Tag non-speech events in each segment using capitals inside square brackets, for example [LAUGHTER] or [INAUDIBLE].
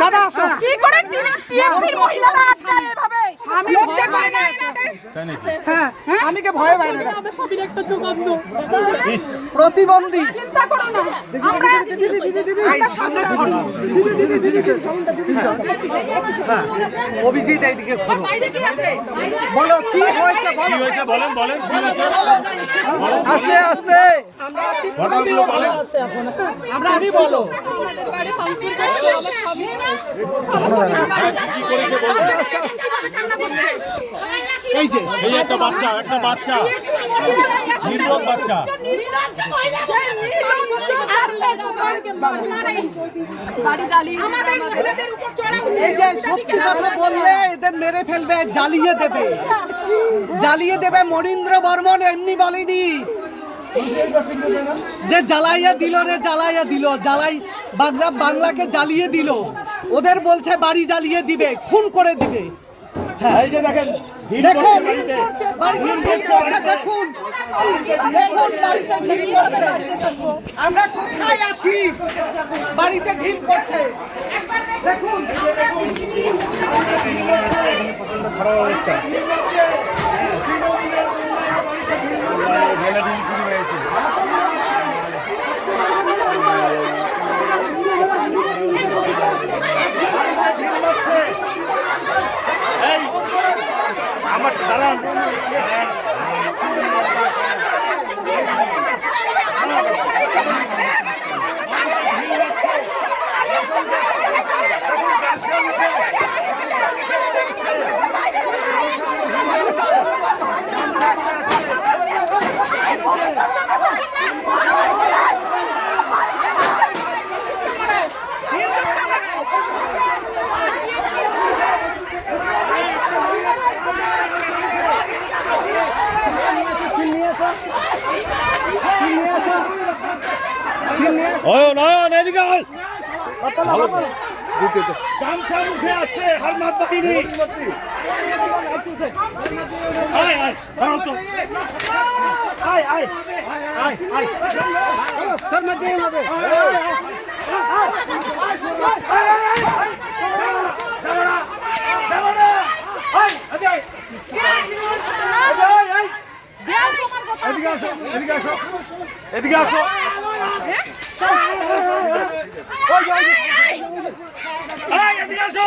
দাদা আসো কি করে টিএমসির মহিলারা আজকে এভাবে স্বামী লজ্জা করে না। হ্যাঁ স্বামীকে ভয় পায় না সবির একটা প্রতিবন্ধী চিন্তা করো না আমরা এই সামনে অভিজিৎ এইদিকে বাইরে কি আছে? বলো কি হয়েছে বলো হয়েছে বলেন বলেন আস্তে আস্তে আমরা আছি আমরা আমি বলো এই যে এই একটা বাচ্চা একটা বাচ্চা। নির্বোধ বাচ্চা। বাড়ি জ্বালিয়ে আমাদের মহিলাদের উপর চড়া এই যে সত্যি কথা বললে এদের মেরে ফেলবে জ্বালিয়ে দেবে। জ্বালিয়ে দেবে মনীন্দ্র বর্মন এমনি বলেনি। যে জ্বালাইয়া দিল রে জ্বালাইয়া দিল জ্বালাই বাংলা বাংলাকে জ্বালিয়ে দিল। ওদের বলছে বাড়ি জ্বালিয়ে দিবে খুন করে দিবে। এই যে দেখেন বাড়িতে। বাড়িতে দেখুন। দেখুন বাড়িতে ঢিল পড়ছে আমরা কোথায় আছি? বাড়িতে ঢিল পড়ছে দেখুন। অবস্থা মেলা ঢিল শুরু হয়েছে এই, আমার দাঁড়ান অয়ন অয়ন এদিকে আয় ভালো গামছা মুখে আসছে হারমাত বাহিনী আয় আয় দাঁড়াও তো আয় আয় আয় তার মধ্যে হবে। এদিকে আসো। এদিকে আসো। এদিকে আসো। এদিকে আসো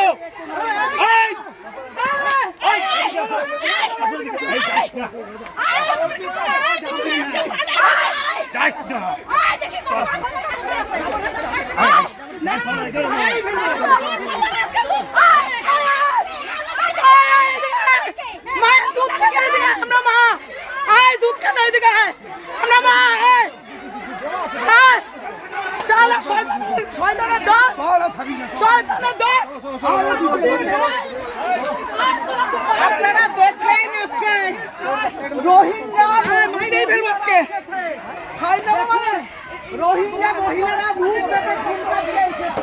মায়ের দুধ খেতে এদিকে আমরা মা আয় দুধ খেতে এদিকে। আমরা মা আয় আয় শালা শয়তানের শয়তানের দল আপনারা দেখলেন আজকে রোহিঙ্গা মাইরেই ফেলব আজকে। খাই মানে? রোহিঙ্গা মহিলারা পেতে এসেছে।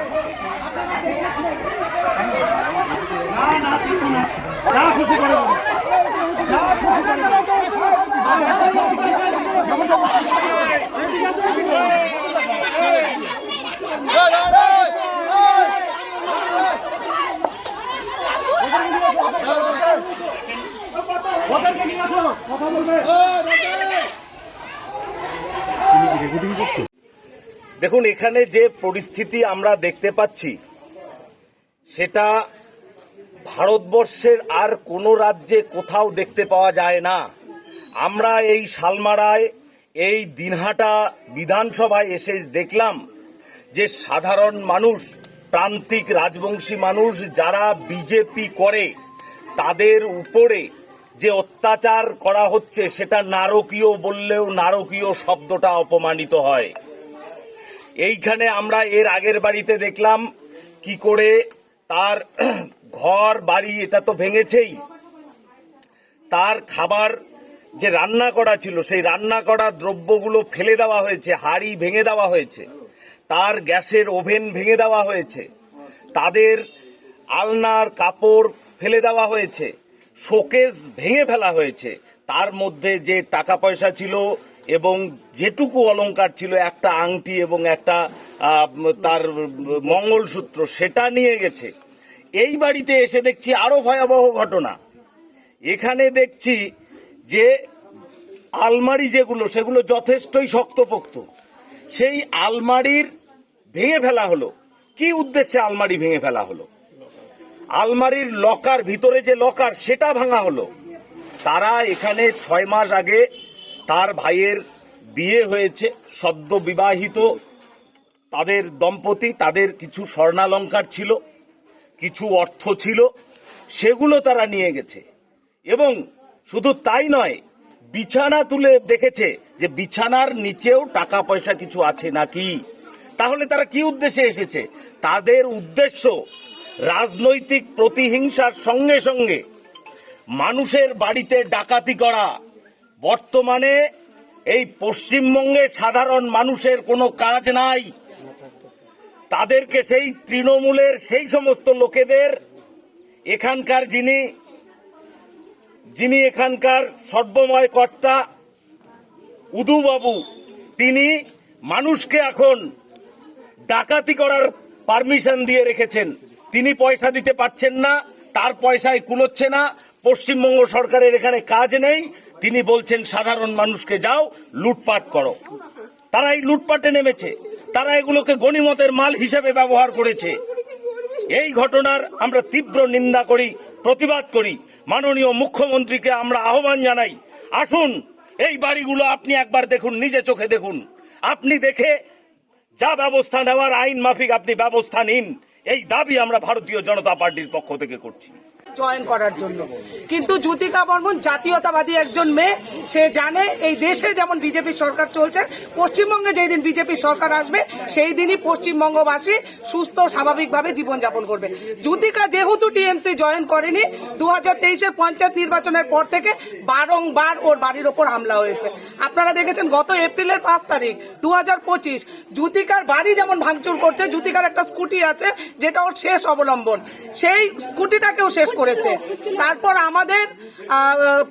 ওদেরকে নিয়ে আসো কথা বলবে দেখুন, এখানে যে পরিস্থিতি আমরা দেখতে পাচ্ছি, সেটা ভারতবর্ষের আর কোনো রাজ্যে কোথাও দেখতে পাওয়া যায় না। আমরা এই শালমারায়, এই দিনহাটা বিধানসভায় এসে দেখলাম যে সাধারণ মানুষ, প্রান্তিক রাজবংশী মানুষ যারা বিজেপি করে, তাদের উপরে যে অত্যাচার করা হচ্ছে, সেটা নারকীয় বললেও নারকীয় শব্দটা অপমানিত হয়। এইখানে আমরা এর আগের বাড়িতে দেখলাম কি করে তার [CLEARS THROAT] ঘর, বাড়ি, এটা তো ভেঙেছেই। তার খাবার যে রান্না করা ছিল, সেই রান্না করা দ্রব্যগুলো ফেলে দেওয়া হয়েছে, হাড়ি ভেঙে দেওয়া হয়েছে, তার গ্যাসের ওভেন ভেঙে দেওয়া হয়েছে, তাদের আলনার কাপড় ফেলে দেওয়া হয়েছে, শোকেস ভেঙে ফেলা হয়েছে, তার মধ্যে যে টাকা পয়সা ছিল এবং যেটুকু অলঙ্কার ছিল, একটা আংটি এবং একটা তার মঙ্গলসূত্র, সেটা নিয়ে গেছে। এই বাড়িতে এসে দেখছি আরও ভয়াবহ ঘটনা। এখানে দেখছি যে আলমারি যেগুলো, সেগুলো যথেষ্টই শক্তপোক্ত। সেই আলমারির ভেঙে ফেলা হলো। কি উদ্দেশ্যে আলমারি ভেঙে ফেলা হলো? আলমারির লকার, ভিতরে যে লকার, সেটা ভাঙা হলো। তারা এখানে ছয় মাস আগে তার ভাইয়ের বিয়ে হয়েছে, সদ্য বিবাহিত। তাদের দম্পতি, তাদের কিছু স্বর্ণালঙ্কার ছিল, কিছু অর্থ ছিল, সেগুলো তারা নিয়ে গেছে। এবং শুধু তাই নয়, বিছানা তুলে দেখেছে যে বিছানার নিচেও টাকা পয়সা কিছু আছে নাকি। তাহলে তারা কি উদ্দেশ্যে এসেছে? তাদের উদ্দেশ্য রাজনৈতিক প্রতিহিংসার সঙ্গে সঙ্গে মানুষের বাড়িতে ডাকাতি করা বর্তমানে এই পশ্চিমবঙ্গে সাধারণ মানুষের কোনো কাজ নাই। তাদেরকে সেই তৃণমূলের সেই সমস্ত লোকেদের এখানকার যিনি যিনি এখানকার সর্বময় কর্তা উদুবাবু, তিনি মানুষকে এখন ডাকাতি করার পারমিশন দিয়ে রেখেছেন। তিনি পয়সা দিতে পারছেন না, তার পয়সায় কুলোচ্ছে না। পশ্চিমবঙ্গ সরকারের এখানে কাজ নেই। তিনি বলছেন, সাধারণ মানুষকে যাও, লুটপাট করো। তারা এই লুটপাটে নেমেছে। তারা এগুলোকে গণিমতের মাল হিসেবে ব্যবহার করেছে। এই ঘটনার আমরা তীব্র নিন্দা করি, প্রতিবাদ করি। মাননীয় মুখ্যমন্ত্রীকে আমরা আহ্বান জানাই, আসুন, এই বাড়িগুলো আপনি একবার দেখুন, নিজে চোখে দেখুন। আপনি দেখে যা ব্যবস্থা নেওয়ার আইন মাফিক আপনি ব্যবস্থা নিন। এই দাবি আমরা ভারতীয় জনতা পার্টির পক্ষ থেকে করছি। জয়েন করার জন্য। কিন্তু জ্যোতিকা বর্মন জাতীয়তাবাদী একজন মেয়ে, সে জানে এই দেশে যেমন বিজেপি সরকার চলছে, পশ্চিমবঙ্গে যেই দিন বিজেপি সরকার আসবে, সেই দিনই পশ্চিমবঙ্গবাসী সুস্থ, স্বাভাবিকভাবে জীবনযাপন করবে। জ্যোতিকা যেহেতু টিএমসি জয়েন করেনি দু হাজার তেইশের পঞ্চায়েত নির্বাচনের পর থেকে বারংবার ওর বাড়ির ওপর হামলা হয়েছে। আপনারা দেখেছেন গত এপ্রিলের পাঁচ তারিখ দু হাজার পঁচিশ, জ্যোতিকার বাড়ি যেমন ভাঙচুর করছে, জ্যোতিকার একটা স্কুটি আছে, যেটা ওর শেষ অবলম্বন। সেই স্কুটিটাকেও শেষ করেছে। তারপর আমাদের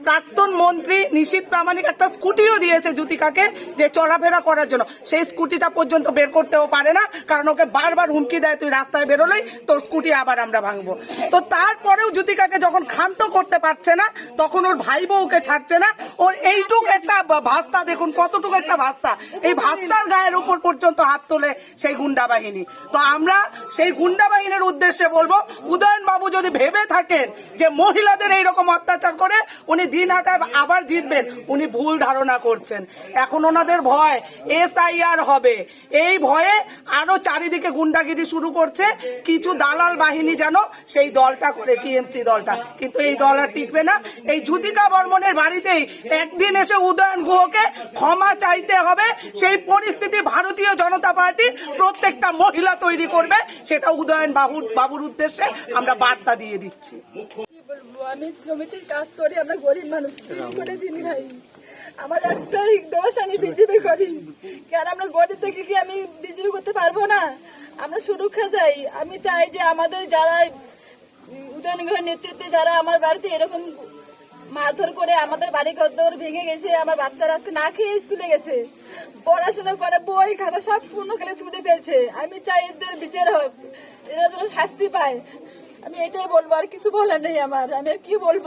প্রাক্তন মন্ত্রী নিশীত প্রামাণিক একটা স্কুটিও দিয়েছে জ্যোতিকাকে যে চলাফেরা করার জন্য। সেই স্কুটিটা পর্যন্ত বের করতেও পারে না, কারণ ওকে বারবার হুমকি দেয়, তুই রাস্তায় বেরোলেই তোর স্কুটি আবার আমরা ভাঙবো। তো তারপরেও জ্যোতিকাকে যখন ক্ষান্ত করতে পারছে না, তখন ওর ভাই বউকে ছাড়ছে না। ওর এইটুক একটা ভাস্তা, দেখুন কতটুকু একটা ভাস্তা। এই ভাস্তার গায়ের উপর পর্যন্ত হাত তোলে সেই গুন্ডা বাহিনী। তো আমরা সেই গুন্ডা বাহিনীর উদ্দেশ্যে বলব উদয়ন বাবু যদি ভেবে থাকেন যে মহিলাদের এইরকম অত্যাচার করে উনি দিন হাটায় আবার জিতবেন। উনি ভুল ধারণা করছেন। এখন ওনাদের ভয় এসআইআর হবে। এই ভয়ে আরও চারিদিকে গুন্ডাগিরি শুরু করছে। কিছু দালাল বাহিনী যেন সেই দলটা করে, টিএমসি দলটা। কিন্তু এই দল আর টিকবে না। এই জ্যোতিকা বর্মনের বাড়িতেই একদিন এসে উদয়ন গুহকে ক্ষমা চাইতে হবে। সেই পরিস্থিতি ভারতীয় জনতা পার্টি প্রত্যেকটা মহিলা তৈরি করবে। সেটা উদয়ন বাবুর বাবুর উদ্দেশ্যে আমরা বার্তা দিয়ে দিচ্ছি। আমি জমিতে কাজ করি, আমরা গরিব মানুষ করে দিন খাই আমার একটাই দোষ, আমি বিজেপি করি। কেন আমরা গরিব থেকে কি আমি বিজেপি করতে পারব না? আমরা সুরক্ষা চাই। আমি চাই যে আমাদের যারা উদয়নগরের নেতৃত্বে যারা আমার বাড়িতে এরকম মারধর করে আমাদের বাড়ি ঘর ভেঙে গেছে, আমার বাচ্চারা আজকে না খেয়ে স্কুলে গেছে, পড়াশোনা করে, বই, খাতা সব পূর্ণ খেলে ছুটে ফেলছে। আমি চাই এদের বিচার হোক, এরা যেন শাস্তি পায়। আমি এটাই বলব আর কিছু বলার নেই আমার। আমি আর কি বলব?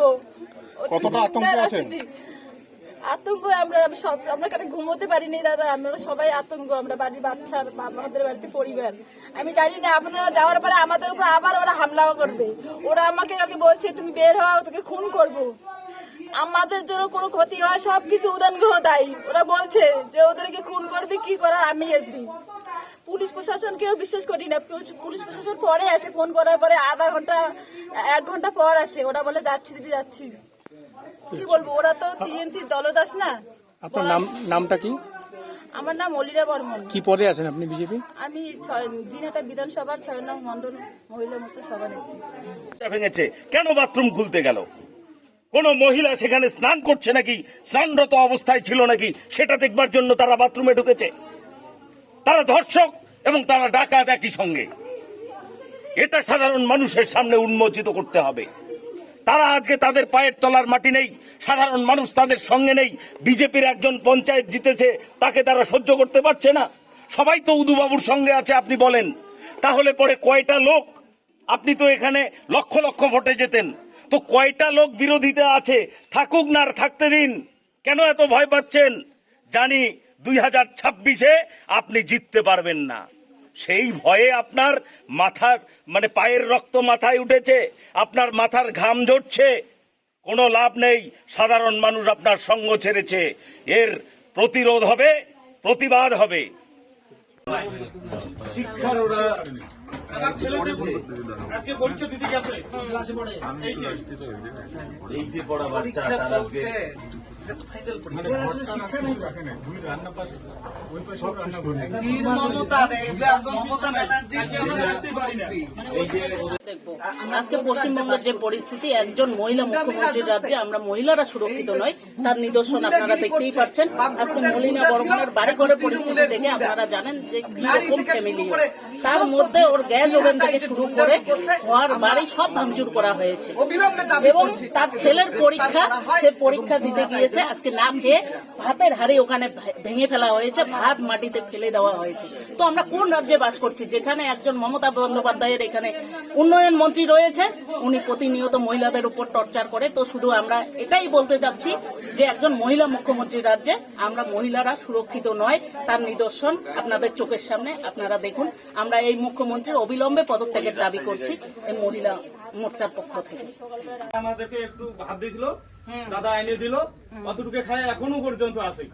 কতটা আতঙ্কে আছেন? আতঙ্ক আমরা সব আমরা কেন ঘুমোতে পারিনি দাদা আমরা সবাই আতঙ্ক আমরা বাড়ির বাচ্চার আমাদের বাড়িতে পরিবার। আমি জানি না আপনারা যাওয়ার পরে আমাদের উপর আবার ওরা হামলাও করবে। ওরা আমাকে কাকে বলছে তুমি বের হও তোকে খুন করব। আমাদের জন্য কোনো ক্ষতি হয় সব কিছু উদান গ্রহ দায়ী। ওরা বলছে যে ওদেরকে খুন করবে কি করার? আমি এসবি পুলিশ প্রশাসনকেও বিশ্বাস করি না। পুলিশ- পুলিশ প্রশাসন পরে আসে ফোন করার পরে আধা ঘণ্টা এক ঘণ্টা পর আসে। ওরা বলে যাচ্ছি দিদি যাচ্ছি। কি বলব ওরা তো টিএমসি দলদাস না। আপনার নাম নামটা কি? আমার নাম অলিরা বর্মন। কি পদে আছেন আপনি বিজেপি? আমি ছয় দিনহাটা বিধানসভার ছয় নং মন্ডল মহিলা মোর্চা সভানেত্রী। ভেঙেছে। কেন বাথরুম খুলতে গেল? কোন মহিলা সেখানে স্নান করছে নাকি? স্নানরত অবস্থায় ছিল নাকি? সেটা দেখবার জন্য তারা বাথরুমে ঢুকেছে। তারা ধর্ষক এবং তারা ডাকাত একই সঙ্গে। এটা সাধারণ মানুষের সামনে উন্মোচিত করতে হবে। তারা আজকে তাদের পায়ের তলার মাটি নেই, সাধারণ মানুষ তাদের সঙ্গে নেই, বিজেপির একজন পঞ্চায়েত জিতেছে, তাকে তারা সহ্য করতে পারছে না। সবাই তো উদুবাবুর সঙ্গে আছে, আপনি বলেন। তাহলে পরে কয়টা লোক? আপনি তো এখানে লক্ষ লক্ষ ভোটে যেতেন তো কয়টা লোক বিরোধিতা আছে? থাকুক না আর থাকতে দিন। কেন এত ভয় পাচ্ছেন? জানি দুই হাজার ছাব্বিশে আপনি জিততে পারবেন না। সেই ভয়ে আপনার মাথার মানে পায়ের রক্ত মাথায় উঠেছে আপনার মাথার ঘাম ঝরছে কোনো লাভ নেই সাধারণ মানুষ আপনার সঙ্গ ছেড়েছে। এর প্রতিরোধ হবে প্রতিবাদ হবে। আজকে পরীক্ষা দিতে গেছে। আজকে পশ্চিমবঙ্গের যে পরিস্থিতি একজন মহিলা মুখ্যমন্ত্রীর রাজ্যে আমরা মহিলারা সুরক্ষিত নয় তার নিদর্শন আপনারা দেখতেই পাচ্ছেন। আজকে মলিনা বর্মনের বাড়ি ঘরের পরিস্থিতি দেখে আপনারা জানেন যে কি রকম ফ্যামিলি তার মধ্যে ওর গ্যাস ওভেন থেকে শুরু করে ঘর বাড়ি সব ভাঙচুর করা হয়েছে। এবং তার ছেলের পরীক্ষা সে পরীক্ষা দিতে গিয়েছে। আজকে না খেয়ে ভাতের হাড়ি ওখানে ভেঙে ফেলা হয়েছে, ভাত মাটিতে ফেলে দেওয়া হয়েছে। তো আমরা কোন রাজ্যে বাস করছি? যেখানে একজন মমতা বন্দ্যোপাধ্যায়ের এখানে উন্নয়ন মন্ত্রী রয়েছে, উনি প্রতিনিয়ত মহিলাদের উপর টর্চার করে। তো শুধু আমরা এটাই বলতে চাচ্ছি যে একজন মহিলা মুখ্যমন্ত্রীর রাজ্যে আমরা মহিলারা সুরক্ষিত নয়, তার নিদর্শন আপনাদের চোখের সামনে আপনারা দেখুন। আমরা এই মুখ্যমন্ত্রীর অবিলম্বে পদত্যাগের দাবি করছি এই মহিলা মোর্চার পক্ষ থেকে। আমাদেরকে একটু ভাত দিয়েছিল। দাদা এনে দিল অতটুকু খায় এখনও পর্যন্ত আছে।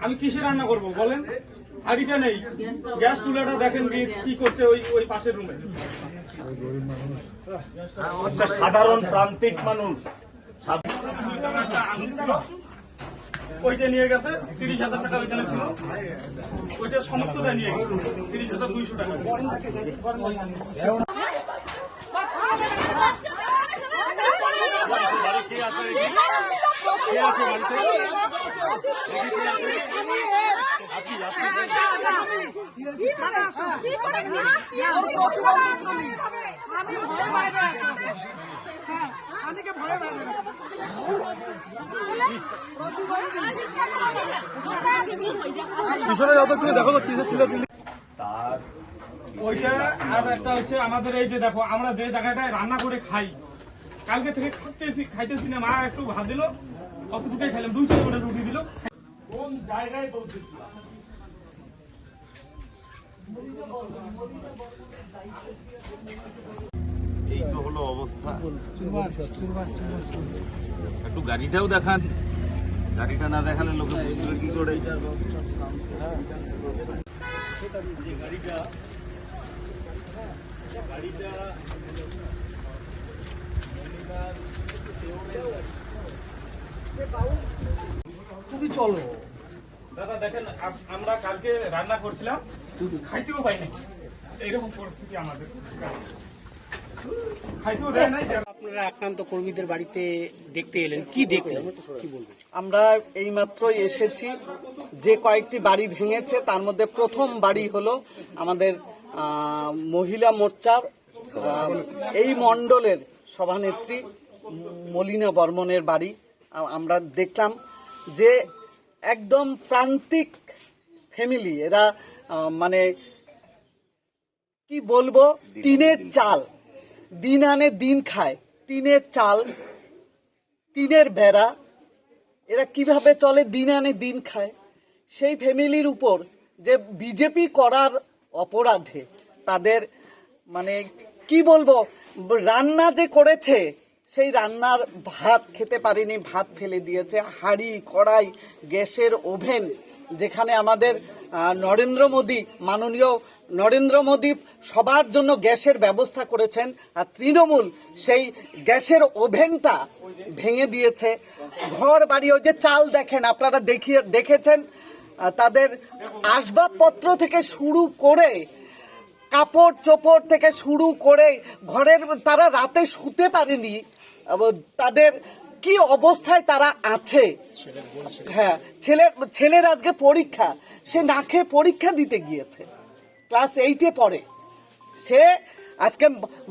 আমি কিসে রান্না করব বলেন? হাড়িটা নেই। গ্যাস চুলাটা দেখেন কি- কি করছে ওই ওই পাশের রুমে। সাধারণ প্রান্তিক মানুষ। ওইটা নিয়ে গেছে তিরিশ হাজার টাকা ওইখানে ছিল। ওইটা সমস্তটা নিয়ে গেছে তিরিশ হাজার দুইশো টাকা। ওইটা আর একটা হচ্ছে আমাদের এই যে দেখো, আমরা যে জায়গাটায় রান্না করে খাই, কালকে থেকে খাইতেছি খাইতেছি না, মা একটু ভাত দিল। অতটুকুই খাইলাম দুই চার করে রুটি দিল। কোন জায়গায় পৌঁছেছিলাম এই তো হলো অবস্থা। একটু গাড়িটাও দেখান। গাড়িটা না দেখালে লোকে বুঝবে কি করে। যে গাড়িটা গাড়িটা চলো। দাদা দেখেন আমরা কালকে রান্না করছিলাম খাইতেও পাই না এইরকম পরিস্থিতি আমাদের। আপনারা আক্রান্ত কর্মীদের বাড়িতে দেখতে এলেন কি দেখলেন? আমরা এইমাত্রই এসেছি। যে কয়েকটি বাড়ি ভেঙেছে তার মধ্যে প্রথম বাড়ি হলো আমাদের মহিলা মোর্চার এই মণ্ডলের সভানেত্রী মলিনা বর্মনের বাড়ি। আমরা দেখলাম যে একদম প্রান্তিক ফ্যামিলি এরা মানে কি বলব? টিনের চাল। দিন আনে দিন খায়। টিনের চাল টিনের বেড়া এরা কীভাবে চলে? দিন আনে দিন খায়। সেই ফ্যামিলির উপর যে বিজেপি করার অপরাধে তাদের মানে কি বলব? রান্না যে করেছে সেই রান্নার ভাত খেতে পারেনি, ভাত ফেলে দিয়েছে। হাঁড়ি, কড়াই, গ্যাসের ওভেন, যেখানে আমাদের নরেন্দ্র মোদী, মাননীয় নরেন্দ্র মোদী সবার জন্য গ্যাসের ব্যবস্থা করেছেন আর তৃণমূল সেই গ্যাসের ওভেনটা ভেঙে দিয়েছে। ঘর বাড়ি, ওই যে চাল দেখেন, আপনারা দেখিয়ে, দেখেছেন? তাদের আসবাবপত্র থেকে শুরু করে, কাপড় চোপড় থেকে শুরু করে, ঘরের, তারা রাতে শুতে পারেনি। তাদের কি অবস্থায় তারা আছে? হ্যাঁ ছেলের ছেলের আজকে পরীক্ষা। সে না খেয়ে পরীক্ষা দিতে গিয়েছে। ক্লাস এইটে পড়ে। সে আজকে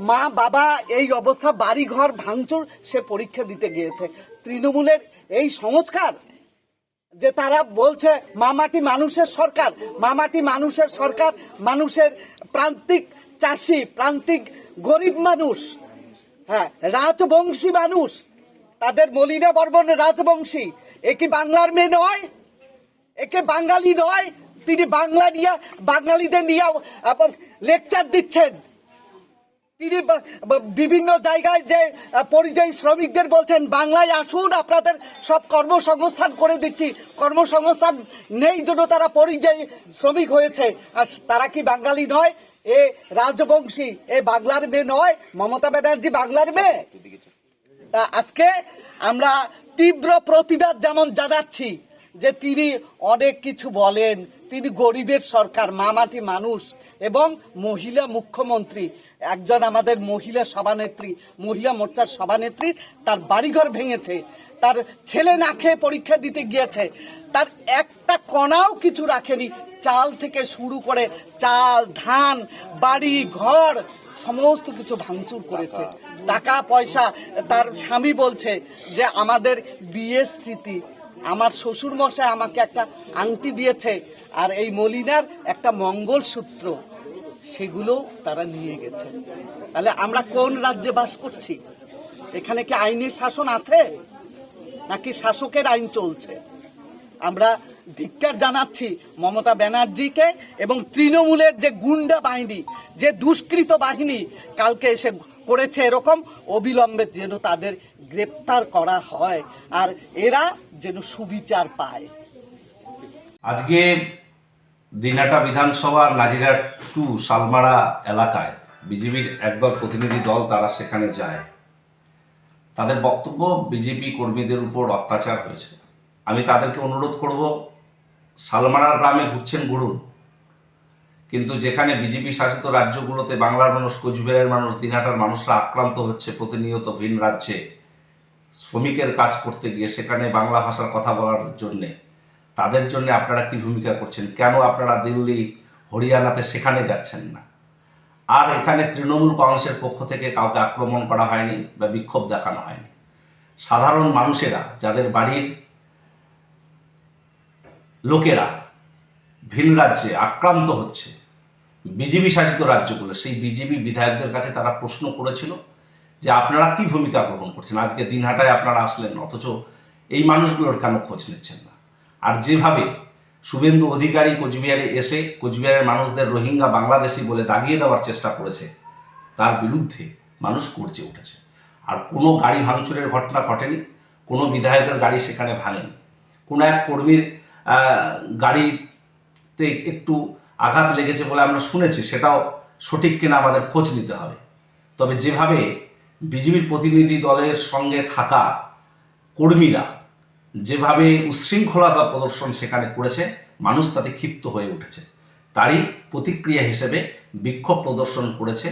মা, বাবা এই অবস্থা বাড়ি ঘর ভাঙচুর, সে পরীক্ষা দিতে গিয়েছে। তৃণমূলের এই সংস্কার যে তারা বলছে, মামাটি মানুষের সরকার, মামাটি মানুষের সরকার, মানুষের প্রান্তিক চাষি, প্রান্তিক গরিব মানুষ। হ্যাঁ রাজবংশী মানুষ। তাদের মলিনা বর্মন রাজবংশী। এ কি বাংলার মেয়ে নয়? একে বাঙালি নয়? তিনি বাংলা নিয়ে, বাঙালিদের নিয়ে লেকচার দিচ্ছেন। তিনি বিভিন্ন জায়গায় যে পরিযায়ী শ্রমিকদের বলছেন, বাংলায় আসুন, আপনাদের সব কর্মসংস্থান করে দিচ্ছি। কর্মসংস্থান নেই জন্য তারা পরিযায়ী শ্রমিক হয়েছে। আর তারা কি বাঙালি নয়? এ রাজবংশী এ বাংলার মেয়ে নয় মমতা ব্যানার্জি বাংলার মেয়ে। তা আজকে আমরা তীব্র প্রতিবাদ যেমন জানাচ্ছি যে তিনি অনেক কিছু বলেন তিনি গরিবের সরকার মামাটি মানুষ এবং মহিলা মুখ্যমন্ত্রী একজন আমাদের মহিলা সভানেত্রী মহিলা মোর্চার সভানেত্রী তার বাড়িঘর ভেঙেছে তার ছেলে না খেয়ে পরীক্ষা দিতে গিয়েছে তার একটা কণাও কিছু রাখেনি চাল থেকে শুরু করে চাল, ধান, বাড়ি, ঘর, সমস্ত কিছু ভাঙচুর করেছে। টাকা, পয়সা, তার স্বামী বলছে যে আমাদের বিয়ের স্মৃতি, আমার শ্বশুর মশাই আমাকে একটা আংটি দিয়েছে আর এই মলিনার একটা মঙ্গলসূত্র, সেগুলো তারা নিয়ে গেছে। তাহলে আমরা কোন রাজ্যে বাস করছি? এখানে কি আইনের শাসন আছে? নাকি শাসকের আইন চলছে? আমরা ধিক্কার জানাচ্ছি মমতা ব্যানার্জিকে এবং তৃণমূলের যে গুন্ডা বাহিনী, যে দুষ্কৃত বাহিনী কালকে এসে করেছে এরকম অবিলম্বে যেন তাদের গ্রেপ্তার করা হয় আর এরা যেন সুবিচার পায়। আজকে দিনাটা বিধানসভার নাজিরা টু শালমারা এলাকায় বিজেপির একদল প্রতিনিধি দল তারা সেখানে যায়। তাদের বক্তব্য বিজেপি কর্মীদের উপর অত্যাচার হয়েছে। আমি তাদেরকে অনুরোধ করব শালমারা গ্রামে ঘুরছেন ঘুরুন কিন্তু যেখানে বিজেপি শাসিত রাজ্যগুলোতে বাংলার মানুষ কোচবিহারের মানুষ, দিনহাটার মানুষরা আক্রান্ত হচ্ছে প্রতিনিয়ত ভিন রাজ্যে, শ্রমিকের কাজ করতে গিয়ে, সেখানে বাংলা ভাষার কথা বলার জন্যে। তাদের জন্য আপনারা কি ভূমিকা করছেন? কেন আপনারা দিল্লি, হরিয়ানাতে সেখানে যাচ্ছেন না? আর এখানে তৃণমূল কংগ্রেসের পক্ষ থেকে কাউকে আক্রমণ করা হয়নি বা বিক্ষোভ দেখানো হয়নি। সাধারণ মানুষেরা, যাদের বাড়ির লোকেরা ভিন রাজ্যে আক্রান্ত হচ্ছে। বিজেপি শাসিত রাজ্যগুলো, সেই বিজেপি বিধায়কদের কাছে তারা প্রশ্ন করেছিল যে আপনারা কি ভূমিকা গ্রহণ করছেন? আজকে দিনহাটায় আপনারা আসলেন, অথচ এই মানুষগুলোর কেন খোঁজ নিচ্ছেন না? আর যেভাবে শুভেন্দু অধিকারী কোচবিহারে এসে কোচবিহারের মানুষদের রোহিঙ্গা বাংলাদেশি বলে দাগিয়ে দেওয়ার চেষ্টা করেছে, তার বিরুদ্ধে মানুষ করছে উঠেছে। আর কোনো গাড়ি ভাঙচুরের ঘটনা ঘটেনি, কোনো বিধায়কের গাড়ি সেখানে ভাঙেনি। কোনো এক কর্মীর গাড়িতে একটু আঘাত লেগেছে বলে আমরা শুনেছি, সেটাও সঠিক কিনা আমাদের খোঁজ নিতে হবে। তবে যেভাবে বিজেপির প্রতিনিধি দলের সঙ্গে থাকা কর্মীরা যেভাবে উচ্ছৃঙ্খলতা প্রদর্শন সেখানে করেছে, মানুষ তাতে ক্ষিপ্ত হয়ে উঠেছে। তারই প্রতিক্রিয়া হিসেবে বিক্ষোভ প্রদর্শন করেছে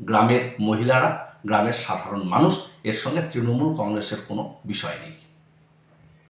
গ্রামের মহিলারা, গ্রামের সাধারণ মানুষ, এর সঙ্গে তৃণমূল কংগ্রেসের কোনো বিষয় নেই।